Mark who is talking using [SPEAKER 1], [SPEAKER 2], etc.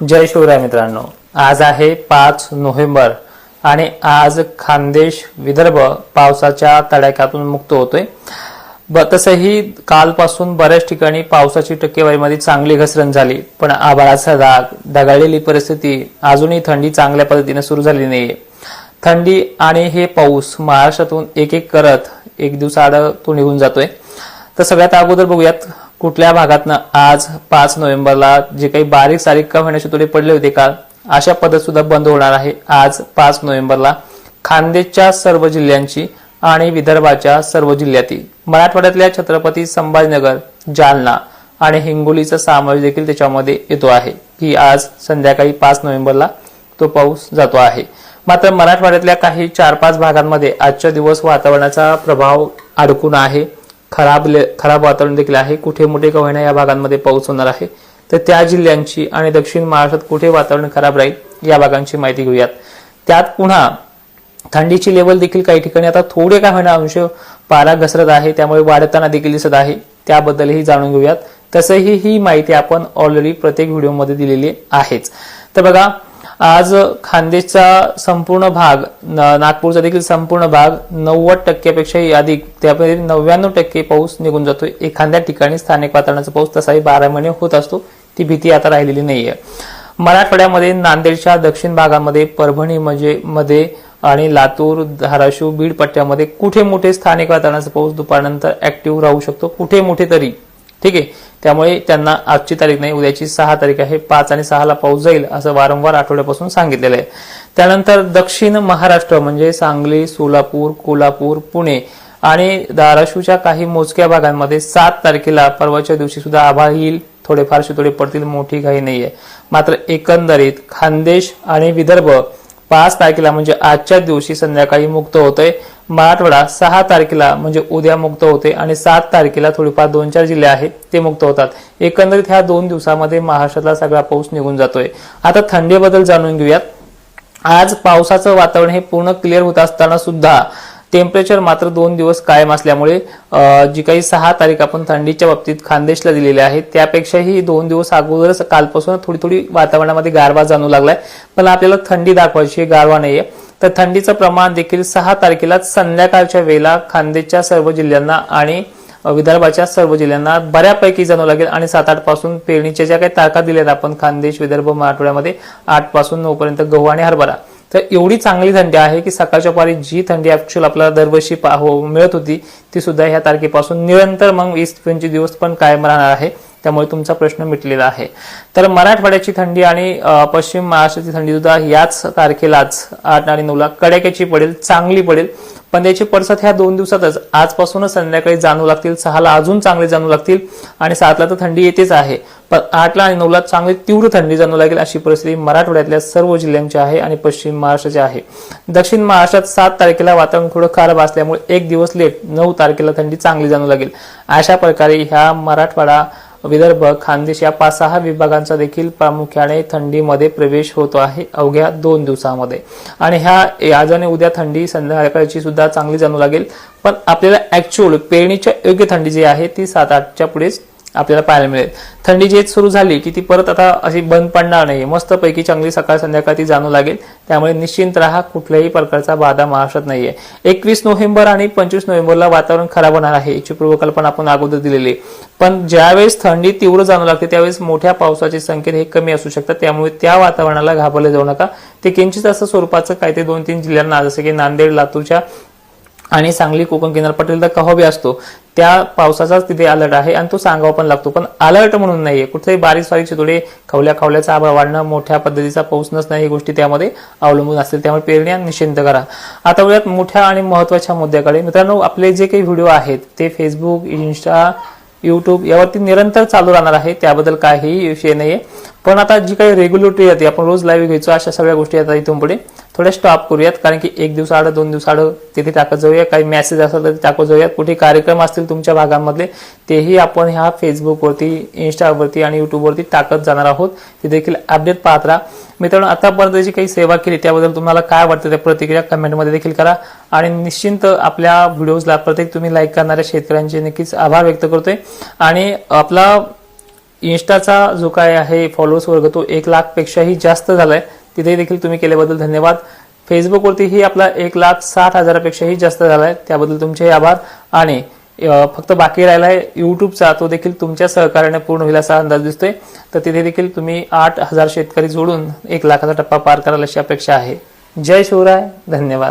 [SPEAKER 1] जय शिवराय मित्रांनो. आज आहे पाच नोव्हेंबर आणि आज खानदेश विदर्भ पावसाच्या तडाख्यातून मुक्त होतोय. ब तसंही कालपासून बऱ्याच ठिकाणी पावसाची टक्केवारीमध्ये चांगली घसरण झाली पण आभाळाचा राग ढगाळलेली परिस्थिती अजूनही थंडी चांगल्या पद्धतीने सुरू झाली नाहीये. थंडी आणि हे पाऊस महाराष्ट्रातून एक एक करत एक दिवसाआड तो निघून जातोय. तर सगळ्यात अगोदर बघूयात कुठल्या भागातनं आज पाच नोव्हेंबरला जे काही बारीक सारीक का होण्याचे पडले होते काल अशा पद्धत सुद्धा बंद होणार आहे आज पाच नोव्हेंबरला. खानदेशच्या सर्व जिल्ह्यांची आणि विदर्भाच्या सर्व जिल्ह्यातील. मराठवाड्यातल्या छत्रपती संभाजीनगर जालना आणि हिंगोलीचा समावेश देखील त्याच्यामध्ये येतो आहे. की आज संध्याकाळी पाच नोव्हेंबरला तो पाऊस जातो आहे. मात्र मराठवाड्यातल्या काही चार पाच भागांमध्ये आजच्या दिवस वातावरणाचा प्रभाव अडकून आहे. खराब खराब वातावरण देखील आहे. कुठे मोठे का होईना या भागांमध्ये पाऊस होणार आहे. तर त्या जिल्ह्यांची आणि दक्षिण महाराष्ट्रात कुठे वातावरण खराब राहील या भागांची माहिती घेऊयात. त्यात पुन्हा थंडीची लेवल देखील काही ठिकाणी आता थोडे काय होईना अंश पारा घसरत आहे. त्यामुळे वाढताना देखील दिसत आहे. त्याबद्दलही जाणून घेऊयात. तसंही ही माहिती आपण ऑलरेडी प्रत्येक व्हिडिओमध्ये दिलेली आहेच. तर बघा आज खानदेशचा संपूर्ण भाग नागपूरचा देखील संपूर्ण भाग नव्वद टक्क्यापेक्षाही अधिक त्यामध्ये नव्याण्णव टक्के पाऊस निघून जातो एखाद्या ठिकाणी स्थानिक वातावरणाचा पाऊस तसाही बारा महिने होत असतो. ती भीती आता राहिलेली नाहीये. मराठवाड्यामध्ये नांदेडच्या दक्षिण भागामध्ये परभणी म्हणजे मध्ये आणि लातूर धाराशिव बीड पट्ट्यामध्ये कुठे मोठे स्थानिक वातावरणाचा पाऊस दुपारनंतर ऍक्टिव्ह राहू शकतो? कुठे मोठे तरी? ठीक आहे? त्यामुळे त्यांना आजची तारीख नाही उद्याची सहा तारीख आहे. पाच आणि सहाला पाऊस जाईल असं वारंवार आठवड्यापासून सांगितलेलं आहे. त्यानंतर दक्षिण महाराष्ट्र म्हणजे सांगली सोलापूर कोल्हापूर पुणे आणि धाराशिवच्या काही मोजक्या भागांमध्ये सात तारखेला परवाच्या दिवशी सुद्धा आभाळ येईल. थोडेफार शितोडे पडतील मोठी काही नाहीये. मात्र एकंदरीत खानदेश आणि विदर्भ पाच तारखेला म्हणजे आजच्या दिवशी संध्याकाळी मुक्त होतोय. मराठवाडा सहा तारखेला म्हणजे उद्या मुक्त होते आणि सात तारखेला थोडीफार दोन चार जिल्हे आहेत ते मुक्त होतात. एकंदरीत ह्या दोन दिवसामध्ये महाराष्ट्रातला सगळा पाऊस निघून जातोय. आता थंडीबद्दल जाणून घेऊयात. आज पावसाचं वातावरण हे पूर्ण क्लिअर होत असताना सुद्धा टेम्परेचर मात्र दोन दिवस कायम असल्यामुळे जी काही सहा तारीख आपण थंडीच्या बाबतीत खानदेशला दिलेली आहे त्यापेक्षाही दोन दिवस अगोदरच कालपासून थोडी थोडी वातावरणामध्ये गारवा जाणू लागलाय. पण आपल्याला थंडी दाखवायची गारवा नाहीये. तर थंडीचं प्रमाण देखील सहा तारखेला संध्याकाळच्या वेळेला खानदेशच्या सर्व जिल्ह्यांना आणि विदर्भाच्या सर्व जिल्ह्यांना बऱ्यापैकी जाणू लागेल. आणि सात आठपासून पेरणीच्या ज्या काही तारखा दिल्यात आपण खानदेश विदर्भ मराठवाड्यामध्ये आठपासून नऊ पर्यंत गहू आणि हरभरा. तर एवढी चांगली थंडी आहे की सकाळच्या पारी जी थंडी ऍक्च्युअल आपल्याला दरवर्षी पा- हो मिळत होती ती सुद्धा ह्या तारखेपासून. निरंतर मग वीस पंचवीस दिवस पण कायम राहणार आहे. त्यामुळे तुमचा प्रश्न मिटलेला आहे. तर मराठवाड्याची थंडी आणि पश्चिम महाराष्ट्राची थंडी सुद्धा याच तारखेलाच आठ आणि नऊला कड्याक्याची पडेल चांगली पडेल. पण त्याची पडसाद ह्या दोन दिवसातच आजपासूनच संध्याकाळी जाणू लागतील सहाला अजून चांगले जाणू लागतील आणि सातला तर थंडी येतेच आहे. पण आठला आणि नऊला चांगली तीव्र थंडी जाणू लागेल अशी परिस्थिती मराठवाड्यातल्या सर्व जिल्ह्यांची आहे आणि पश्चिम महाराष्ट्राची आहे. दक्षिण महाराष्ट्रात सात तारखेला वातावरण थोडं खराब असल्यामुळे एक दिवस लेट नऊ तारखेला थंडी चांगली जाणू लागेल. अशा प्रकारे ह्या मराठवाडा विदर्भ खानदेश या पाच सहा विभागांचा देखील प्रामुख्याने थंडीमध्ये प्रवेश होतो आहे अवघ्या दोन दिवसामध्ये. आणि ह्या आज आणि उद्या थंडी संध्याकाळची सुद्धा चांगली जाणू लागेल. पण आपल्याला ऍक्च्युअल पेरणीच्या योग्य थंडी जी आहे ती सात आठच्या पुढेच आपल्याला पाहायला मिळेल. थंडी जी सुरू झाली की ती परत आता अशी बंद पडणार नाही. मस्तपैकी चांगली सकाळ संध्याकाळ ती जाणू लागेल. त्यामुळे निश्चिंत राहा कुठल्याही प्रकारचा बाधा महाराष्ट्रात नाहीये. एकवीस नोव्हेंबर आणि पंचवीस नोव्हेंबरला वातावरण खराब होणार आहे याची पूर्वकल्पना आपण अगोदर दिलेली आहे. पण ज्यावेळेस थंडी तीव्र जाणू लागते त्यावेळेस मोठ्या पावसाचे संकेत हे कमी असू शकतात. त्यामुळे त्या वातावरणाला घाबरले जाऊ नका. ते किंचित असं स्वरूपाचं काय ते दोन तीन जिल्ह्यांना जसं की नांदेड लातूरच्या आणि सांगली कोकण किनारपट्टीला तर कहोबी असतो. त्या पावसाचाच तिथे अलर्ट आहे आणि तो सांगावा पण लागतो. पण अलर्ट म्हणून नाहीये. कुठेही बारीक सारीक थोडे खवल्या खवल्याचा आभाळ वाढणं मोठ्या पद्धतीचा पाऊस नसणं ही गोष्टी त्यामध्ये अवलंबून असतील. त्यामुळे पेरण्या निश्चिंत करा. आता वेळात मोठ्या आणि महत्त्वाच्या मुद्द्याकडे. मित्रांनो आपले जे काही व्हिडिओ आहेत ते फेसबुक इन्स्टा युट्यूब यावरती निरंतर चालू राहणार आहे. त्याबद्दल काही विषय नाहीये. पण आता जी काही रेग्युलेटरी येते आपण रोज लाईव्ह घ्यायचो अशा सगळ्या गोष्टी आता इथून पुढे थोड्या स्टॉप करूयात. कारण की एक दिवस आड दोन दिवस आड तिथे टाकत जाऊया. काही मेसेज असेल तर टाकत जाऊयात. कुठे कार्यक्रम असतील तुमच्या भागांमधले तेही आपण ह्या फेसबुकवरती इन्स्टावरती आणि युट्यूबवरती टाकत जाणार आहोत. ते देखील अपडेट पाहत राहा. मित्रांनो आतापर्यंत जी काही सेवा केली त्याबद्दल तुम्हाला काय वाटतं त्या प्रतिक्रिया कमेंटमध्ये देखील करा. आणि निश्चिंत आपल्या व्हिडिओजला प्रत्येक तुम्ही लाईक करणाऱ्या शेतकऱ्यांचे नक्कीच आभार व्यक्त करतोय. आणि आपला इन्स्टाचा जो काय आहे फॉलोअर्स वर्ग तो एक लाख पेक्षाही जास्त झालाय. तिथे देखील तुम्ही केल्याबद्दल धन्यवाद. फेसबुकवरतीही आपला एक लाख साठ हजारापेक्षाही जास्त झालाय. त्याबद्दल तुमचे आभार. आणि फक्त बाकी राहिला आहे युट्यूबचा तो देखील तुमच्या सहकार्याने पूर्ण होईल असा अंदाज दिसतोय. तर तिथे देखील तुम्ही आठ हजार शेतकरी जोडून एक लाखाचा टप्पा पार कराल अशी अपेक्षा आहे. जय शिवराय. धन्यवाद.